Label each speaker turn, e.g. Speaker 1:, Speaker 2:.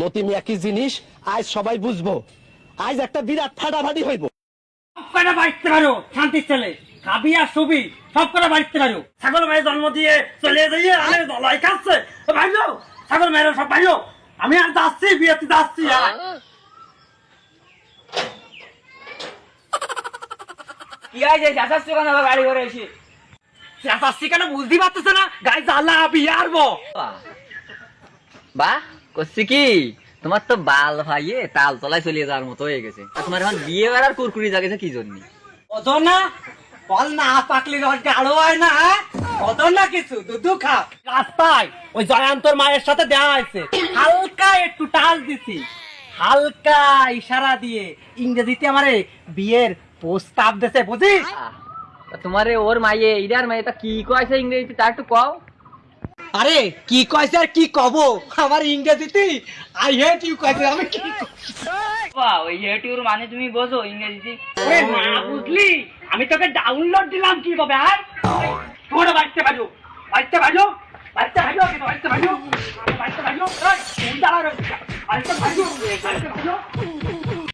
Speaker 1: মতি মিয়া কি জিনিস? আজ সবাই বুঝব। আজ একটা বিরাট ফাটাফাটি হইব।
Speaker 2: সব বাড়িতে পারো শান্তির ছেলে। খাবি আর শুবি সব বাড়িতে পারো। ছাগল মেয়ে জন্ম দিয়ে চলে যাইয়ে আরে দলাই খাচ্ছে ভাইলো ছাগল মেয়েরা সব ভাইলো। আমি আর যাচ্ছি বিয়েতে যাচ্ছি আর
Speaker 3: কি আছে যাচ্ছ কেন গাড়ি করে এসে?
Speaker 2: যাচ্ছি কেন বুঝতে পারতেছে না গাড়ি জ্বালা বিয়ে আরবো
Speaker 3: বাহ করছি কি? তোমার তো বাল ভাইয়ে তাল তলায় চলে যাওয়ার মতো হয়ে গেছে। তোমার এখন বিয়ে করার কুরকুরি জাগেছে কি জন্য?
Speaker 2: কত না বল না পাকলি রস গাঢ় হয় না হ্যাঁ? না কিছু দুধু খা। রাস্তায় ওই জয়ান্তর মায়ের সাথে দেওয়া হয়েছে। হালকা একটু টাল দিছি। হালকা ইশারা দিয়ে ইংরেজিতে আমারে বিয়ের প্রস্তাব দিছে বুঝিস?
Speaker 3: তোমারে ওর মাইয়ে ইডার মাইয়ে তা কি কয়েছে ইংরেজিতে? তা একটু কও।
Speaker 2: আরে কি কইছে আর কি কব? আমার ইংরেজিতে আই হেট ইউ কইছে আমি কি
Speaker 3: বাহ ওই ইউটিউব মানে তুমি বোঝো ইংরেজিতে।
Speaker 2: ওরে না বুঝলি আমি তোকে ডাউনলোড দিলাম কি ভাবে আয়? তোরা বাড়তে পারো বাড়তে পারো বাড়তে পারো কি বাড়তে পারো বাড়তে পারো এই দাঁড়া রে বাড়তে পারো বাড়তে পারো